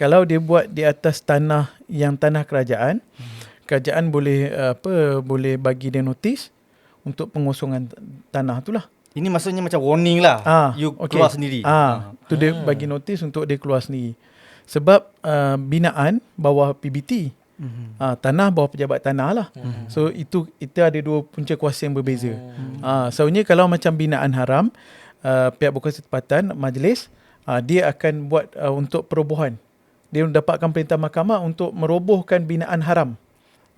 kalau dia buat di atas tanah yang tanah kerajaan, kerajaan boleh uh, apa boleh bagi dia notis untuk pengosongan tanah tu lah. Ini maksudnya macam warning lah. Ah, you okey. keluar sendiri. Ah, tu dia bagi notis untuk dia keluar sendiri. Sebab uh, binaan bawah PBT. Mhm. Ah, tanah bawah pejabat tanah lah. So itu itu ada dua punca kuasa yang berbeza. Ah, soalnya kalau macam binaan haram, uh, pihak berkuasa tempatan majlis uh, dia akan buat uh, untuk perobohan. Dia mendapatkan perintah mahkamah untuk merobohkan binaan haram.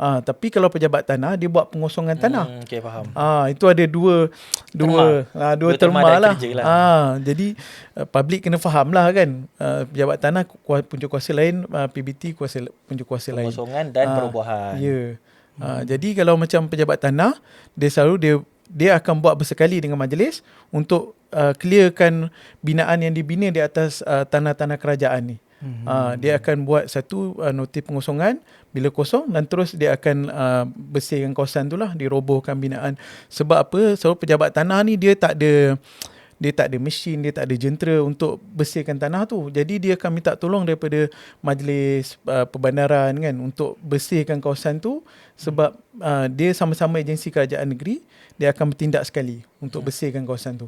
Ah, tapi kalau pejabat tanah dia buat pengosongan tanah. Hmm, okay, faham. Ah itu ada dua dua ah, dua, Dua terma terma, lah. lah. Ah jadi uh, public kena faham lah kan. Uh, pejabat tanah ku- punca kuasa lain, uh, PBT kuasa punca kuasa lain. Pengosongan dan Ah, perubahan. Ya. Yeah. Uh, jadi kalau macam pejabat tanah dia selalu dia dia akan buat bersekali dengan majlis untuk uh, clearkan binaan yang dibina di atas uh, tanah-tanah kerajaan ni. Hmm. Uh, dia akan buat satu uh, notis pengosongan bila kosong dan terus dia akan uh, bersihkan kawasan tu lah, dirobohkan binaan. Sebab apa? Sebab pejabat tanah ni dia tak ada dia tak ada mesin, dia tak ada jentera untuk bersihkan tanah tu. Jadi dia akan minta tolong daripada majlis uh, perbandaran kan untuk bersihkan kawasan tu sebab uh, dia sama-sama agensi kerajaan negeri, dia akan bertindak sekali untuk bersihkan kawasan tu.